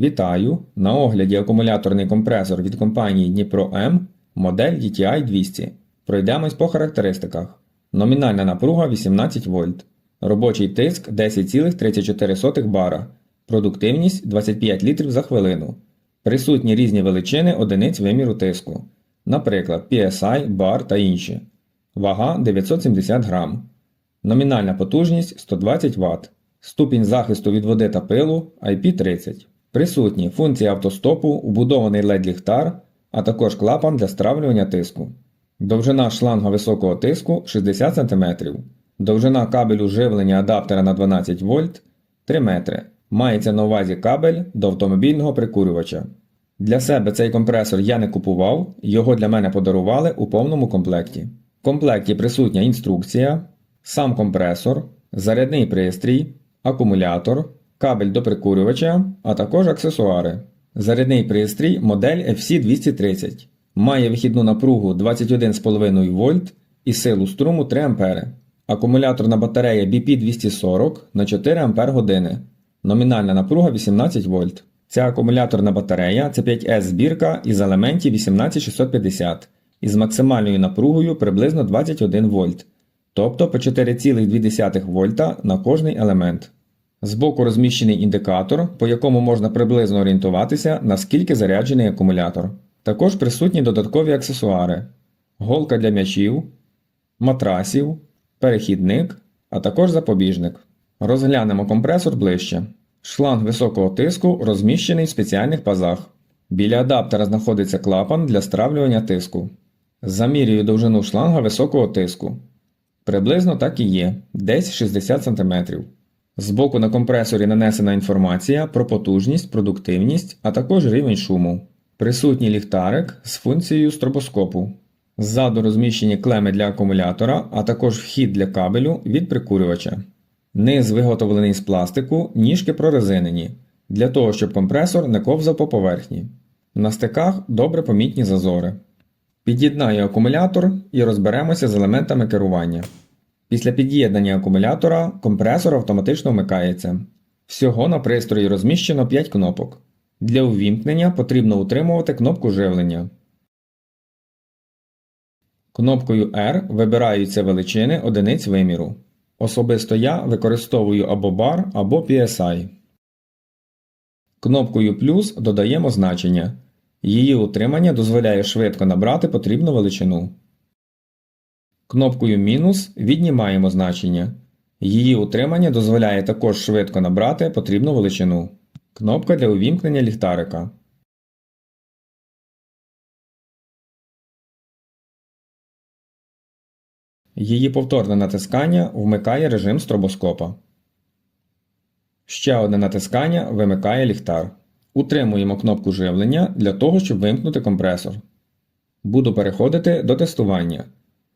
Вітаю! На огляді акумуляторний компресор від компанії Дніпро М модель DTI 200. Пройдемось по характеристиках. Номінальна напруга 18 вольт. Робочий тиск 10,34 бара. Продуктивність 25 літрів за хвилину. Присутні різні величини одиниць виміру тиску. Наприклад, PSI, бар та інші. Вага 970 грам. Номінальна потужність 120 Вт. Ступінь захисту від води та пилу IP30. Присутні функції автостопу, убудований LED-ліхтар, а також клапан для стравлювання тиску. Довжина шланга високого тиску 60 см. Довжина кабелю живлення адаптера на 12 вольт 3 метри. Мається на увазі кабель до автомобільного прикурювача. Для себе цей компресор я не купував, його для мене подарували у повному комплекті. В комплекті присутня інструкція, сам компресор, зарядний пристрій, акумулятор, кабель до прикурювача, а також аксесуари. Зарядний пристрій модель FC230 має вихідну напругу 21,5 вольт і силу струму 3 А. Акумуляторна батарея BP240 на 4 Ах. Номінальна напруга 18 вольт. Ця акумуляторна батарея це 5С збірка із елементів 18650 із максимальною напругою приблизно 21 вольт, тобто по 4,2 вольта на кожний елемент. Збоку розміщений індикатор, по якому можна приблизно орієнтуватися, наскільки заряджений акумулятор. Також присутні додаткові аксесуари: голка для м'ячів, матрасів, перехідник, а також запобіжник. Розглянемо компресор ближче. Шланг високого тиску розміщений в спеціальних пазах. Біля адаптера знаходиться клапан для стравлювання тиску. Замірюю довжину шланга високого тиску. Приблизно так і є, десь 60 см. Збоку на компресорі нанесена інформація про потужність, продуктивність, а також рівень шуму. Присутній ліхтарик з функцією стробоскопу. Ззаду розміщені клеми для акумулятора, а також вхід для кабелю від прикурювача. Низ виготовлений з пластику, ніжки прорезинені, для того, щоб компресор не ковзав по поверхні. На стиках добре помітні зазори. Під'єднаю акумулятор і розберемося з елементами керування. Після під'єднання акумулятора компресор автоматично вмикається. Всього на пристрої розміщено 5 кнопок. Для увімкнення потрібно утримувати кнопку живлення. Кнопкою R вибираються величини одиниць виміру. Особисто я використовую або бар, або PSI. Кнопкою плюс додаємо значення. Її утримання дозволяє швидко набрати потрібну величину. Кнопкою мінус віднімаємо значення. Її утримання дозволяє також швидко набрати потрібну величину. Кнопка для увімкнення ліхтарика. Її повторне натискання вмикає режим стробоскопа. Ще одне натискання вимикає ліхтар. Утримуємо кнопку живлення для того, щоб вимкнути компресор. Буду переходити до тестування.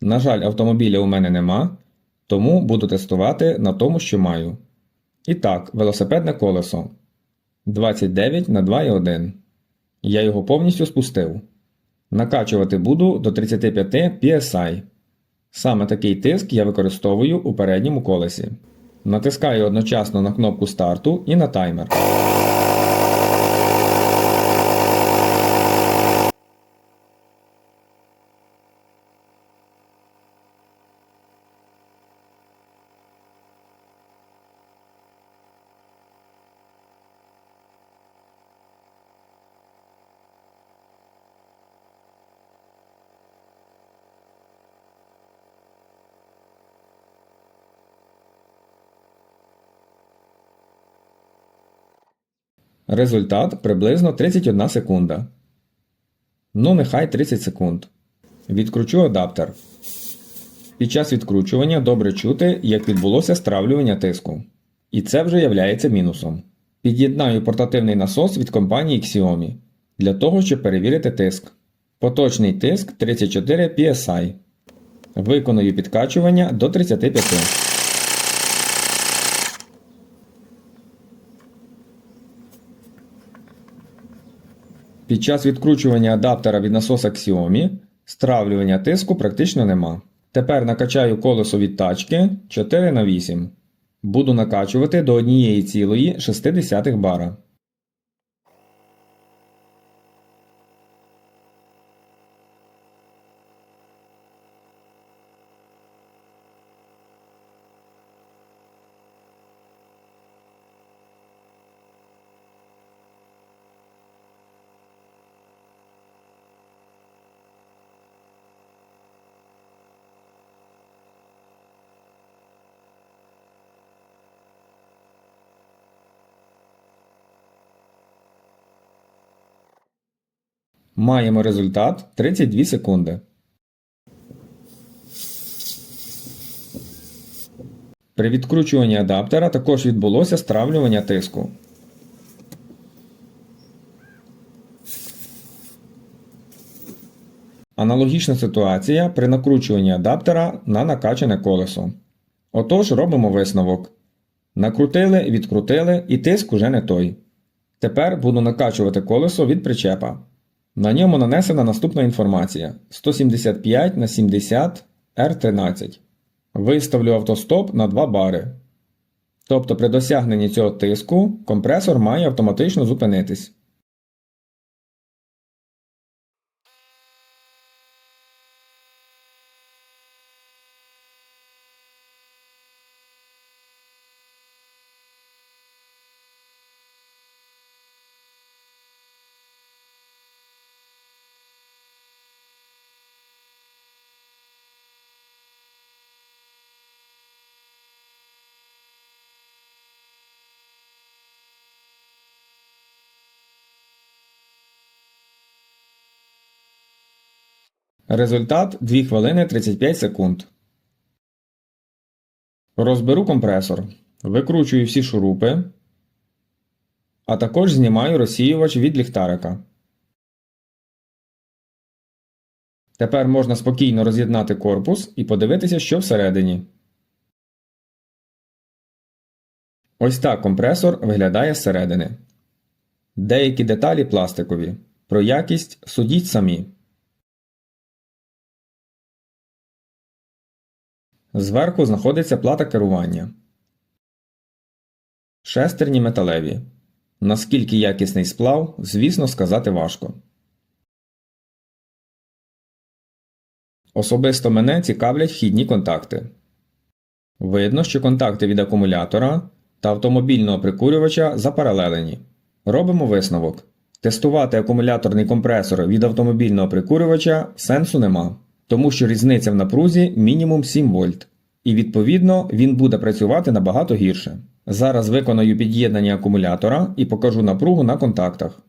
На жаль, автомобіля у мене нема, тому буду тестувати на тому, що маю. І так, велосипедне колесо 29 на 2,1. Я його повністю спустив. Накачувати буду до 35 PSI. Саме такий тиск я використовую у передньому колесі. Натискаю одночасно на кнопку старту і на таймер. Результат приблизно 31 секунда. Ну, нехай 30 секунд. Відкручу адаптер. Під час відкручування добре чути, як відбулося стравлювання тиску. І це вже являється мінусом. Під'єднаю портативний насос від компанії Xiaomi для того, щоб перевірити тиск. Поточний тиск 34 PSI. Виконую підкачування до 35. Під час відкручування адаптера від насоса Xiaomi стравлювання тиску практично нема. Тепер накачаю колесо від тачки 4 на 8 Буду накачувати до 1,6 бара. Маємо результат 32 секунди. При відкручуванні адаптера також відбулося стравлювання тиску. Аналогічна ситуація при накручуванні адаптера на накачане колесо. Отож, робимо висновок. Накрутили, відкрутили і тиск уже не той. Тепер буду накачувати колесо від причепа. На ньому нанесена наступна інформація 175 на 70 R13. Виставлю автостоп на 2 бари. Тобто при досягненні цього тиску компресор має автоматично зупинитись. Результат 2 хвилини 35 секунд. Розберу компресор. Викручую всі шурупи, а також знімаю розсіювач від ліхтарика. Тепер можна спокійно роз'єднати корпус і подивитися, що всередині. Ось так компресор виглядає зсередини. Деякі деталі пластикові. Про якість судіть самі. Зверху знаходиться плата керування. Шестерні металеві. Наскільки якісний сплав, звісно, сказати важко. Особисто мене цікавлять вхідні контакти. Видно, що контакти від акумулятора та автомобільного прикурювача запаралелені. Робимо висновок. Тестувати акумуляторний компресор від автомобільного прикурювача сенсу нема, тому що різниця в напрузі мінімум 7 вольт. І відповідно він буде працювати набагато гірше. Зараз виконаю під'єднання акумулятора і покажу напругу на контактах.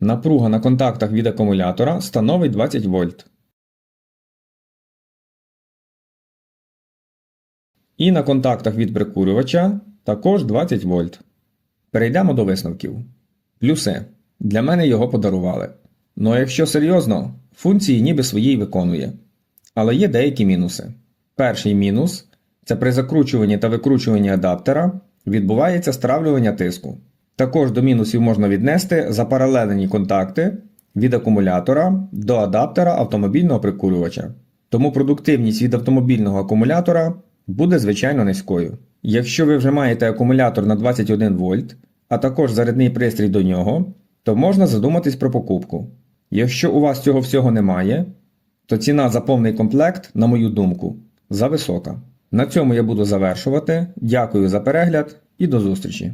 Напруга на контактах від акумулятора становить 20 вольт. І на контактах від прикурювача також 20 вольт. Перейдемо до висновків. Плюси. Для мене його подарували. Ну якщо серйозно, функції ніби свої виконує. Але є деякі мінуси. Перший мінус це при закручуванні та викручуванні адаптера відбувається стравлювання тиску. Також до мінусів можна віднести запаралелені контакти від акумулятора до адаптера автомобільного прикурювача. Тому продуктивність від автомобільного акумулятора буде звичайно низькою. Якщо ви вже маєте акумулятор на 21 вольт, а також зарядний пристрій до нього, то можна задуматись про покупку. Якщо у вас цього всього немає, то ціна за повний комплект, на мою думку, зависока. На цьому я буду завершувати. Дякую за перегляд і до зустрічі!